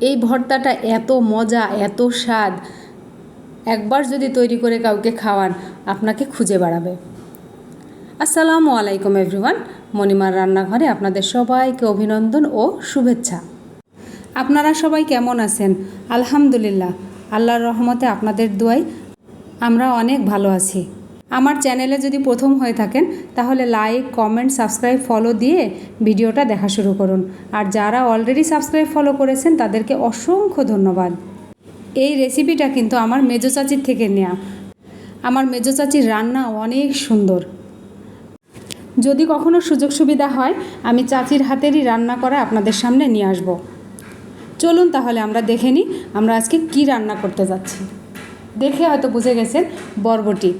এই ভর্তাটা এত মজা, এত স্বাদ। একবার যদি তৈরি করে কাউকে খাওয়ান, আপনাকে খুঁজে বেড়াবে। আসসালামু আলাইকুম এভরিওয়ান, মণিমার রান্নাঘরে আপনাদের সবাইকে অভিনন্দন ও শুভেচ্ছা। আপনারা সবাই কেমন আছেন? আলহামদুলিল্লাহ, আল্লাহর রহমতে আপনাদের দোয়াই আমরা অনেক ভালো আছি। আমার চ্যানেলে যদি প্রথম হয়ে থাকেন, তাহলে লাইক কমেন্ট সাবস্ক্রাইব ফলো দিয়ে ভিডিওটা দেখা শুরু করুন। আর যারা অলরেডি সাবস্ক্রাইব ফলো করেছেন, তাদেরকে অসংখ্য ধন্যবাদ। এই রেসিপিটা কিন্তু আমার মেজো চাচির থেকে নেওয়া আমার মেজো চাচির রান্না অনেক সুন্দর। যদি কখনো সুযোগ সুবিধা হয়, আমি চাচির হাতেরই রান্না করা আপনাদের সামনে নিয়ে আসব। চলুন তাহলে আমরা দেখে নিই, আমরা আজকে কি রান্না করতে যাচ্ছি। দেখে হয়তো বুঝে গেছেন বরবটি।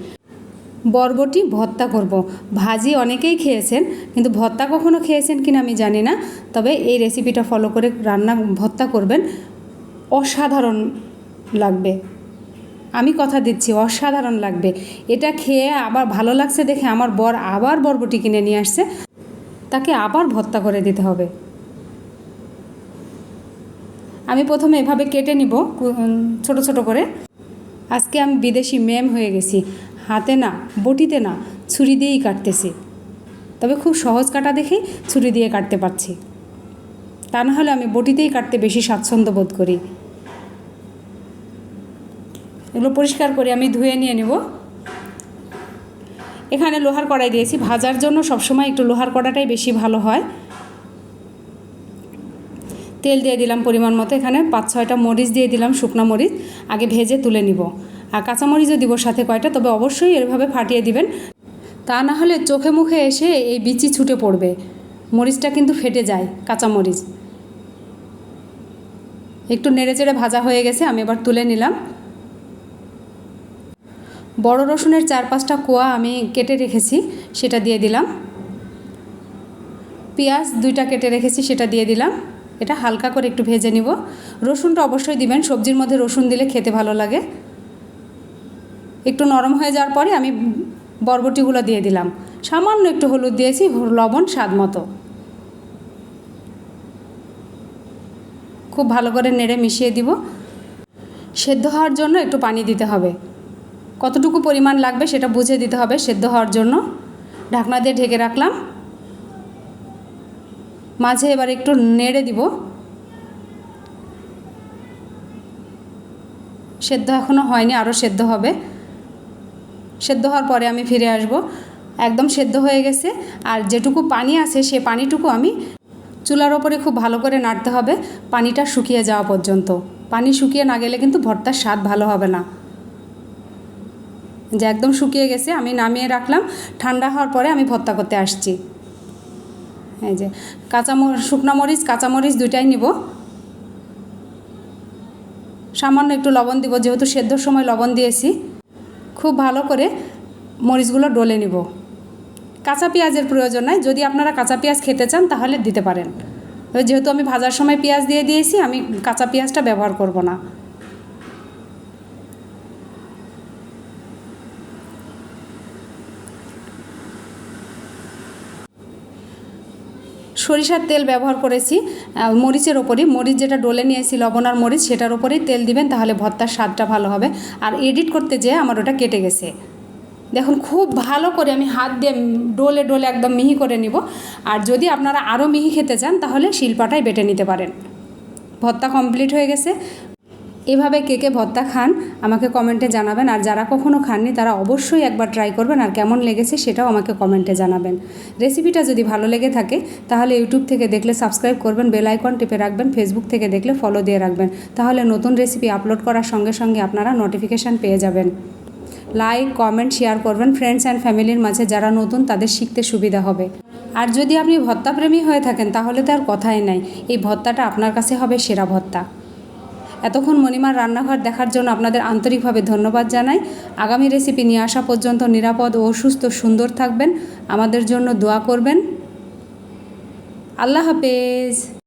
বরবটি ভর্তা করব। ভাজি অনেকেই খেয়েছেন, কিন্তু ভর্তা কখনো খেয়েছেন কিনা আমি জানি না। তবে এই রেসিপিটা ফলো করে রান্না, ভর্তা করবেন, অসাধারণ লাগবে। আমি কথা দিচ্ছি, অসাধারণ লাগবে। এটা খেয়ে আবার ভালো লাগছে দেখে আমার বর আবার বরবটি কিনে নিয়ে আসছে। তাকে আবার ভর্তা করে দিতে হবে। আমি প্রথমে এভাবে কেটে নিব ছোট ছোট করে। আজকে আমি বিদেশি ম্যাম হয়ে গেছি। হাতে না, বটিতে না, ছুরি দিয়েই কাটতেছি। তবে খুব সহজ কাটা দেখেই ছুরি দিয়ে কাটতে পারছি। তা না হলে আমি বটিতেই কাটতে বেশি স্বাচ্ছন্দ্য বোধ করি। এগুলো পরিষ্কার করে আমি ধুয়ে নিয়ে নেব। এখানে লোহার কড়াই দিয়েছি। ভাজার জন্য সবসময় একটু লোহার কড়াটাই বেশি ভালো হয়। তেল দিয়ে দিলাম পরিমাণ মতো। এখানে পাঁচ ছয়টা মরিচ দিয়ে দিলাম, শুকনো মরিচ। আগে ভেজে তুলে নিব। আর কাঁচামরিচও দিব সাথে কয়টা, তবে অবশ্যই এভাবে ফাটিয়ে দিবেন। তা না হলে চোখে মুখে এসে এই বিচি ছুটে পড়বে। মরিচটা কিন্তু ফেটে যায়, কাঁচামরিচ। একটু নেড়ে চেড়ে ভাজা হয়ে গেছে, আমি এবার তুলে নিলাম। বড় রসুনের চার পাঁচটা কোয়া আমি কেটে রেখেছি, সেটা দিয়ে দিলাম। পেঁয়াজ দুইটা কেটে রেখেছি, সেটা দিয়ে দিলাম। এটা হালকা করে একটু ভেজে নিব। রসুনটা অবশ্যই দিবেন, সবজির মধ্যে রসুন দিলে খেতে ভালো লাগে। একটু নরম হয়ে যাওয়ার পরে আমি বরবটিগুলো দিয়ে দিলাম। সামান্য একটু হলুদ দিয়েছি, লবণ, স্বাদ মতো। খুব ভালো করে নেড়ে মিশিয়ে দিব। সেদ্ধ হওয়ার জন্য একটু পানি দিতে হবে। কতটুকু পরিমাণ লাগবে সেটা বুঝে দিতে হবে সেদ্ধ হওয়ার জন্য। ঢাকনা দিয়ে ঢেকে রাখলাম। মাঝে এবার একটু নেড়ে দিব। সেদ্ধ এখনও হয়নি আরও সেদ্ধ হবে। সেদ্ধ হওয়ার পরে আমি ফিরে আসব। একদম সেদ্ধ হয়ে গেছে। আর যেটুকু পানি আছে সে পানিটুকু আমি চুলার ওপরে খুব ভালো করে নাড়তে হবে। পানিটা শুকিয়ে যাওয়া পর্যন্ত। পানি শুকিয়ে না গেলে কিন্তু ভর্তার স্বাদ ভালো হবে না। যে একদম শুকিয়ে গেছে, আমি নামিয়ে রাখলাম। ঠান্ডা হওয়ার পরে আমি ভর্তা করতে আসছি। এই যে কাঁচামর শুকনো মরিচ কাঁচামরিচ দুইটাই নিব। সামান্য একটু লবণ দিব, যেহেতু সেদ্ধর সময় লবণ দিয়েছি। খুব ভালো করে মরিচগুলো ডলে নিব। কাঁচা পেঁয়াজের প্রয়োজন নাই, যদি আপনারা কাঁচা পেঁয়াজ খেতে চান তাহলে দিতে পারেন। যেহেতু আমি ভাজার সময় পেঁয়াজ দিয়ে দিয়েছি, আমি কাঁচা পেঁয়াজটা ব্যবহার করব না। সরিষার তেল ব্যবহার করেছি মরিচের ওপরই। মরিচ যেটা ডলে নিয়েছি, লবণ আর মরিচ, সেটার ওপরেই তেল দিবেন, তাহলে ভর্তার স্বাদটা ভালো হবে। আর এডিট করতে যেয়ে আমার ওটা কেটে গেছে। দেখুন, খুব ভালো করে আমি হাত দিয়ে ডোলে ডোলে একদম মিহি করে নিব। আর যদি আপনারা আরও মিহি খেতে চান, তাহলে শিল্পাটাই বেটে নিতে পারেন। ভর্তা কমপ্লিট হয়ে গেছে। এভাবে কে কে ভর্তা খান আমাকে কমেন্টে জানাবেন। আর যারা কখনও খাননি, তারা অবশ্যই একবার ট্রাই করবেন। আর কেমন লেগেছে সেটাও আমাকে কমেন্টে জানাবেন। রেসিপিটা যদি ভালো লেগে থাকে, তাহলে ইউটিউব থেকে দেখলে সাবস্ক্রাইব করবেন বেল আইকন টিপে রাখবেন ফেসবুক থেকে দেখলে ফলো দিয়ে রাখবেন। তাহলে নতুন রেসিপি আপলোড করার সঙ্গে সঙ্গে আপনারা নোটিফিকেশান পেয়ে যাবেন। লাইক কমেন্ট শেয়ার করবেন ফ্রেন্ডস অ্যান্ড ফ্যামিলির মাঝে যারা নতুন, তাদের শিখতে সুবিধা হবে। আর যদি আপনি ভত্তাপ্রেমী হয়ে থাকেন, তাহলে তো আর কথাই নাই। এই ভত্তাটা আপনার কাছে হবে সেরা ভত্তা। এতক্ষণ মণিমার রান্নাঘর দেখার জন্য আপনাদের আন্তরিকভাবে ধন্যবাদ জানাই। আগামী রেসিপি নিয়ে আসা পর্যন্ত নিরাপদ ও সুস্থ সুন্দর থাকবেন। আমাদের জন্য দোয়া করবেন। আল্লাহ হাফেজ।